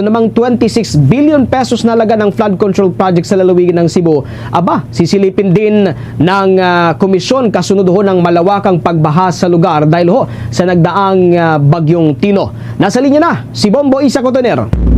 ito namang 26 billion pesos na laga ng flood control project sa lalawigan ng Cebu. Aba, sisilipin din ng ah, komisyon kasunod ho ng malawakang pagbaha sa lugar dahil ho sa nagdaang ah, bagyong Tino. Nasa linya na si Bombo Isa Cotoner.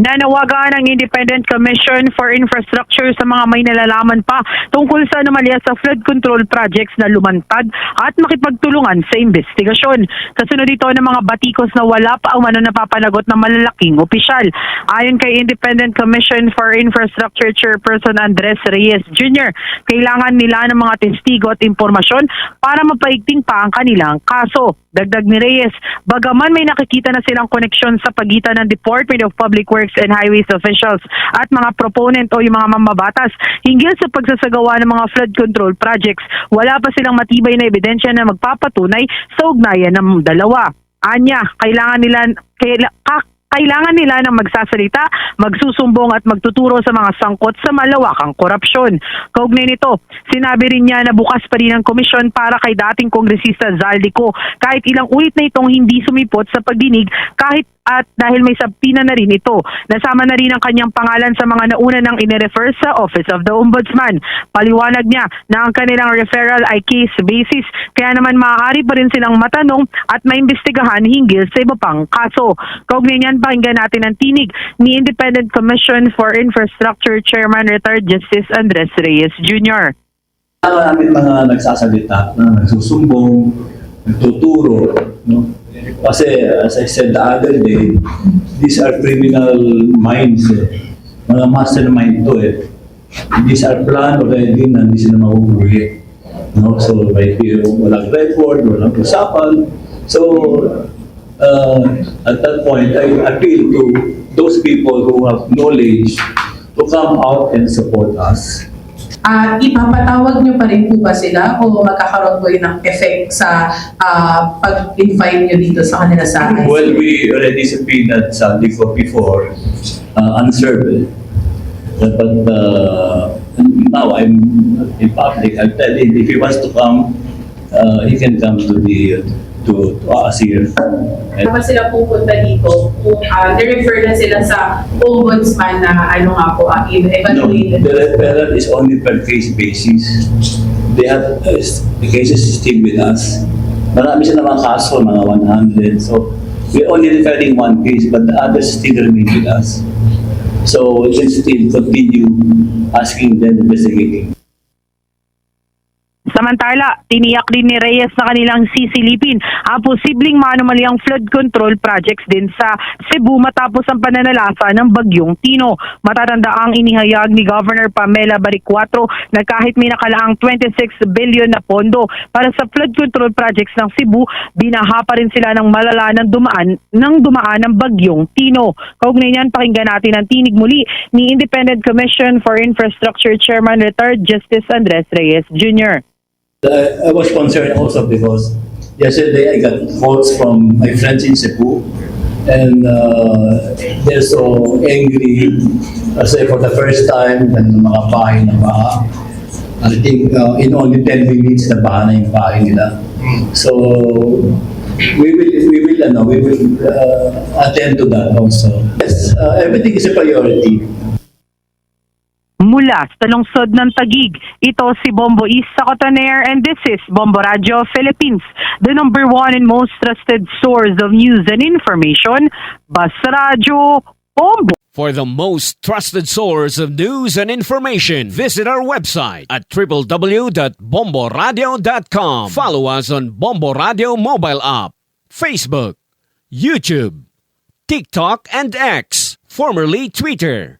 Nanawagan ang Independent Commission for Infrastructure sa mga may nalalaman pa tungkol sa anomalya sa flood control projects na lumantad at makipagtulungan sa investigasyon. Kasunod ito ng mga batikos na wala pa ang mano napapanagot ng malalaking opisyal. Ayon kay Independent Commission for Infrastructure Chairperson Andres Reyes Jr., kailangan nila ng mga testigo at impormasyon para mapaigting pa ang kanilang kaso. Dagdag ni Reyes, bagaman may nakikita na silang koneksyon sa pagitan ng Department of Public Works and Highways officials at mga proponent o yung mga mamabatas hinggil sa pagsasagawa ng mga flood control projects, wala pa silang matibay na ebidensya na magpapatunay sa ugnayan ng dalawa. Anya, kailangan nila kaila, ka- kailangan nila ng magsasalita, magsusumbong at magtuturo sa mga sangkot sa malawakang korupsyon. Kaugnay nito, sinabi rin niya na bukas pa rin ang komisyon para kay dating kongresista Zaldico kahit ilang ulit na itong hindi sumipot sa pagdinig kahit at dahil may sabtina na rin ito. Nasama na rin ang kanyang pangalan sa mga nauna nang inirefer sa Office of the Ombudsman. Paliwanag niya na ang kanilang referral ay case basis kaya naman maaari pa rin silang matanong at maimbestigahan hinggil sa iba pang kaso. Kaugnay niyan, pakinggan natin ang tinig ni Independent Commission for Infrastructure Chairman Retired Justice Andres Reyes Jr. Marami mga nagsasalita na nagsusumbong, nagtuturo, no? Kasi as I said the other day, these are criminal minds eh. Mga mastermind to eh. These are plan already na hindi sila mahuhuli. No? So, may walang record, walang usapan. So, uh, at that point, I appeal to those people who have knowledge to come out and support us. Ah, ipapatawag niyo pa rin po ba sila o magkakaroon po yun ng effect sa ah, pag-invite niyo dito sa kanila sa ICC? Well, we already subpoenaed Sandico before, uh, unserved. But uh, now I'm in public. I'll tell him if he wants to come, uh, he can come to the to, to. And Kapag sila pupunta dito, kung uh, refer na sila sa ombudsman na ano nga po, uh, no, evaluated. the referral is only per case basis. They have uh, the cases still with us. Marami siya naman kaso, mga 100. So, we're only referring one case, but the others still remain with us. So, we can still continue asking them, investigating. Samantala, tiniyak din ni Reyes na kanilang sisilipin ang posibleng maanomalyang flood control projects din sa Cebu matapos ang pananalasa ng bagyong Tino. Matatanda ang inihayag ni Governor Pamela Baricuatro na kahit may nakalaang 26 billion na pondo para sa flood control projects ng Cebu, binaha pa rin sila ng malala ng dumaan ng dumaan ng bagyong Tino. Kaugnay niyan, pakinggan natin ang tinig muli ni Independent Commission for Infrastructure Chairman Retired Justice Andres Reyes Jr. I, was concerned also because yesterday I got calls from my friends in Cebu and uh, they're so angry kasi for the first time ng mga bahay na baha. I think uh, in only 10 minutes na baha na yung bahay nila. So we will we will ano, we will uh, attend to that also. Yes, uh, everything is a priority. Mula sa lungsod ng Tagig, ito si Bombo Isa Cotoner and this is Bombo Radio Philippines, the number one and most trusted source of news and information. Basta Radio Bombo. For the most trusted source of news and information, visit our website at www.bomboradio.com. Follow us on Bombo Radio mobile app, Facebook, YouTube, TikTok, and X, formerly Twitter.